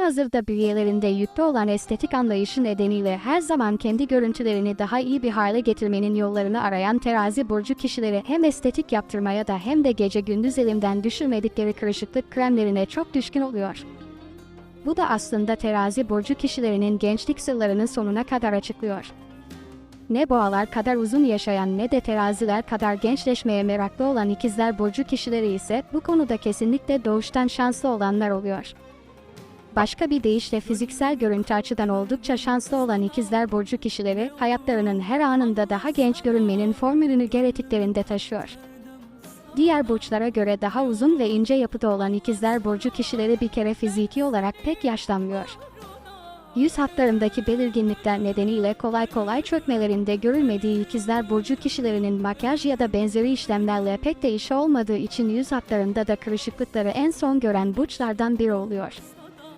Hazırda bünyelerinde yüklü olan estetik anlayışı nedeniyle her zaman kendi görüntülerini daha iyi bir hale getirmenin yollarını arayan terazi burcu kişileri hem estetik yaptırmaya da hem de gece gündüz elimden düşürmedikleri kırışıklık kremlerine çok düşkün oluyor. Bu da aslında terazi burcu kişilerinin gençlik sırlarını sonuna kadar açıklıyor. Ne boğalar kadar uzun yaşayan ne de teraziler kadar gençleşmeye meraklı olan ikizler burcu kişileri ise bu konuda kesinlikle doğuştan şanslı olanlar oluyor. Başka bir deyişle fiziksel görüntü açıdan oldukça şanslı olan ikizler burcu kişileri hayatlarının her anında daha genç görünmenin formülünü genetiklerinde taşıyor. Diğer burçlara göre daha uzun ve ince yapıda olan ikizler burcu kişileri bir kere fiziki olarak pek yaşlanmıyor. Yüz hatlarındaki belirginlikler nedeniyle kolay kolay çökmelerinde görülmediği ikizler burcu kişilerinin makyaj ya da benzeri işlemlerle pek de işi olmadığı için yüz hatlarında da kırışıklıkları en son gören burçlardan biri oluyor.